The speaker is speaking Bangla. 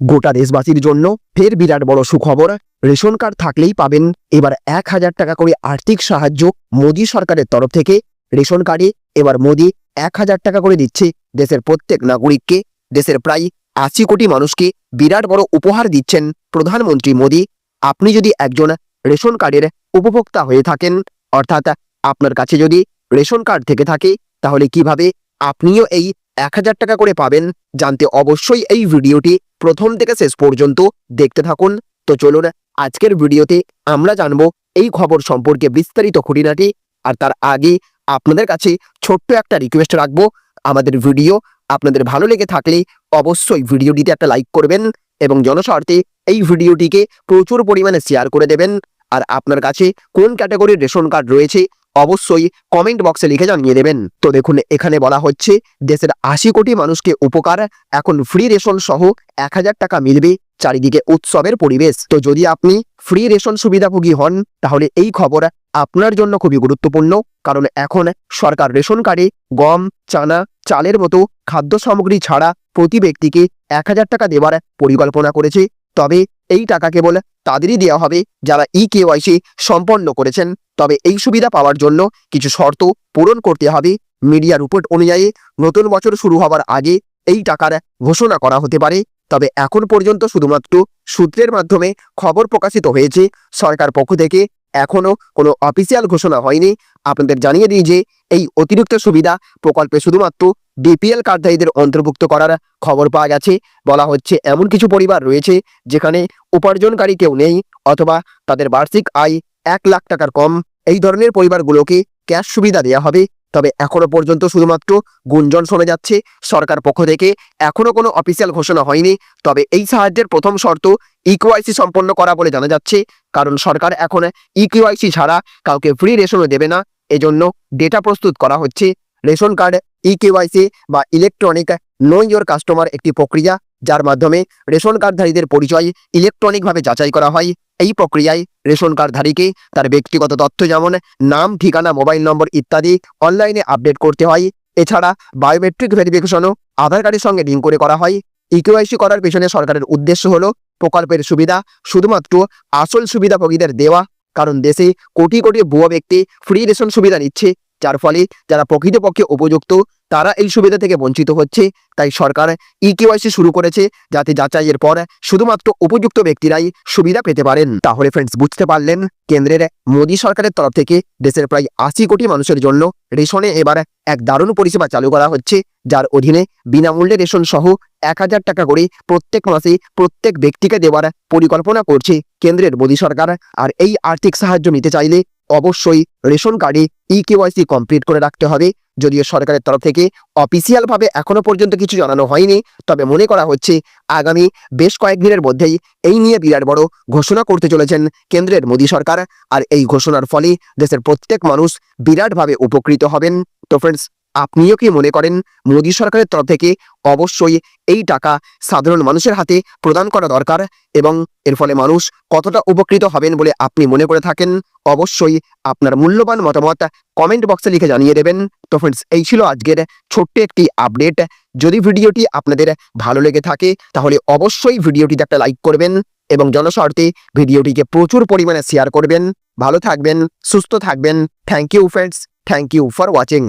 গোটা দেশবাসীর জন্য ফের বিরাট বড় সুখবর। রেশন কার্ড থাকলেই পাবেন। এবার এক হাজার টাকা করে আর্থিক সাহায্য মোদী সরকারের তরফ থেকে। রেশন কার্ডে এবার মোদী এক হাজার টাকা করে দিচ্ছে দেশের প্রত্যেক নাগরিককে। দেশের প্রায় আশি কোটি মানুষকে বিরাট বড় উপহার দিচ্ছেন প্রধানমন্ত্রী মোদী। আপনি যদি একজন রেশন কার্ডের উপভোক্তা হয়ে থাকেন, অর্থাৎ আপনার কাছে যদি রেশন কার্ড থেকে থাকে, তাহলে কীভাবে আপনিও এই এক হাজার টাকা করে পাবেন? জানতে অবশ্যই এই ভিডিওটি প্রথম থেকে শেষ পর্যন্ত দেখতে থাকুন। তো চলুন আজকের ভিডিওতে আমরা জানব এই খবর সম্পর্কে বিস্তারিত খুঁটিনাটি। আর তার আগে আপনাদের কাছে ছোট্ট একটা রিকোয়েস্ট রাখব। আমাদের ভিডিও আপনাদের ভালো লেগে থাকলে অবশ্যই ভিডিওটিতে একটা লাইক করবেন এবং জনস্বার্থে এই ভিডিওটিকে প্রচুর পরিমাণে শেয়ার করে দেবেন। আর আপনার কাছে কোন ক্যাটাগরির রেশন কার্ড রয়েছে অবশ্যই কমেন্ট বক্সে লিখে জানিয়ে দেবেন। তো দেখুন, এখানে বলা হচ্ছে, দেশের আশি কোটি মানুষকে উপকার, এখন ফ্রি রেশন সহ এক হাজার টাকা মিলবে চারিদিকে উৎসবের পরিবেশ। তো যদি আপনি ফ্রি রেশন সুবিধাভোগী হন, তাহলে এই খবর আপনার জন্য খুবই গুরুত্বপূর্ণ। কারণ এখন সরকার রেশন কার্ডে গম, চানা, চালের মতো খাদ্য সামগ্রী ছাড়া প্রতি ব্যক্তিকে এক হাজার টাকা দেওয়ার পরিকল্পনা করেছে। তবে এই টাকা কেবল তাদেরই দেওয়া হবে যারা ই কেওয়াইসি সম্পন্ন করেছেন। তবে এই সুবিধা পাওয়ার জন্য কিছু শর্ত পূরণ করতে হবে। মিডিয়া রিপোর্ট অনুযায়ী নতুন বছর শুরু হওয়ার আগে এই টাকার ঘোষণা করা হতে পারে। তবে এখন পর্যন্ত শুধুমাত্র সূত্রের মাধ্যমে খবর প্রকাশিত হয়েছে। সরকার পক্ষ থেকে এখনও কোনো অফিসিয়াল ঘোষণা হয়নি। আপনাদের জানিয়ে দিই যে এই অতিরিক্ত সুবিধা প্রকল্পে শুধুমাত্র বিপিএল কার্ডধারীদের অন্তর্ভুক্ত করার খবর পাওয়া গেছে। বলা হচ্ছে, এমন কিছু পরিবার রয়েছে যেখানে উপার্জনকারী কেউ নেই অথবা তাদের বার্ষিক আয় এক লাখ টাকার কম। এই ধরনের পরিবারগুলোকে ক্যাশ সুবিধা দেওয়া হবে। তবে এখনও পর্যন্ত শুধুমাত্র গুঞ্জন শোনা যাচ্ছে। সরকার পক্ষ থেকে এখনও কোনো অফিসিয়াল ঘোষণা হয়নি। তবে এই সাহায্যের প্রথম শর্ত ইকিউআইসি সম্পন্ন করা বলে জানা যাচ্ছে। কারণ সরকার এখন ইকিউআইসি ছাড়া কাউকে ফ্রি রেশনও দেবে না। এজন্য ডেটা প্রস্তুত করা হচ্ছে। রেশন কার্ড ইকিউআইসি বা ইলেকট্রনিক নো ইয়োর কাস্টমার একটি প্রক্রিয়া, যার মাধ্যমে রেশন কার্ডধারীদের পরিচয় ইলেকট্রনিকভাবে যাচাই করা হয়। এই প্রক্রিয়ায় রেশন কার্ডধারীকে তার ব্যক্তিগত তথ্য যেমন নাম, ঠিকানা, মোবাইল নম্বর ইত্যাদি অনলাইনে আপডেট করতে হয়। এছাড়া বায়োমেট্রিক ভেরিফিকেশনও আধার কার্ডের সঙ্গে লিঙ্ক করে করা হয়। ইকেওয়াইসি করার পেছনে সরকারের উদ্দেশ্য হলো প্রকল্পের সুবিধা, শুধুমাত্র আসল সুবিধাভোগীদের দেওয়া, কারণ দেশে কোটি কোটি ভুয়ো ব্যক্তি ফ্রি রেশন সুবিধা নিচ্ছে। যার ফলে যারা প্রকৃতপক্ষে উপযুক্ত, তারা এই সুবিধা থেকে বঞ্চিত হচ্ছে। তাই সরকার ই কেওয়াইসি শুরু করেছে যাতে যাচাইয়ের পর শুধুমাত্র উপযুক্ত ব্যক্তিরাই সুবিধা পেতে পারেন। তাহলে ফ্রেন্ডস বুঝতে পারলেন, কেন্দ্রের মোদী সরকারের তরফ থেকে দেশের প্রায় আশি কোটি মানুষের জন্য রেশনে এবার এক দারুণ পরিষেবা চালু করা হচ্ছে, যার অধীনে বিনামূল্যে রেশন সহ এক হাজার টাকা করে প্রত্যেক মাসে প্রত্যেক ব্যক্তিকে দেওয়ার পরিকল্পনা করছে কেন্দ্রের মোদী সরকার। আর এই আর্থিক সাহায্য নিতে চাইলে অবশ্যই রেশন কার্ডে ই কেওয়াইসি কমপ্লিট করে রাখতে হবে। যদিও সরকারের তরফ থেকে অফিসিয়ালভাবে এখনও এখনও পর্যন্ত কিছু জানানো হয়নি, তবে মনে করা হচ্ছে আগামী বেশ কয়েকদিনের মধ্যেই এই নিয়ে বিরাট বড় ঘোষণা করতে চলেছেন কেন্দ্রের মোদী সরকার। আর এই ঘোষণার ফলে দেশের প্রত্যেক মানুষ বিরাটভাবে উপকৃত হবেন। তো ফ্রেন্ডস আপনিও কি মনে করেন মোদী সরকারের তরফ থেকে অবশ্যই এই টাকা সাধারণ মানুষের হাতে প্রদান করা দরকার? এবং এর ফলে মানুষ কতটা উপকৃত হবেন বলে আপনি মনে করে থাকেন? অবশ্যই আপনার মূল্যবান মতামত কমেন্ট বক্সে লিখে জানিয়ে দেবেন। তো ফ্রেন্ডস এই ছিল আজকের ছোট্ট একটি আপডেট যদি ভিডিওটি আপনাদের ভালো লেগে থাকে, তাহলে অবশ্যই ভিডিওটিতে একটা লাইক করবেন এবং জনস্বার্থে ভিডিওটিকে প্রচুর পরিমাণে শেয়ার করবেন। ভালো থাকবেন, সুস্থ থাকবেন। Thank you friends thank you for watching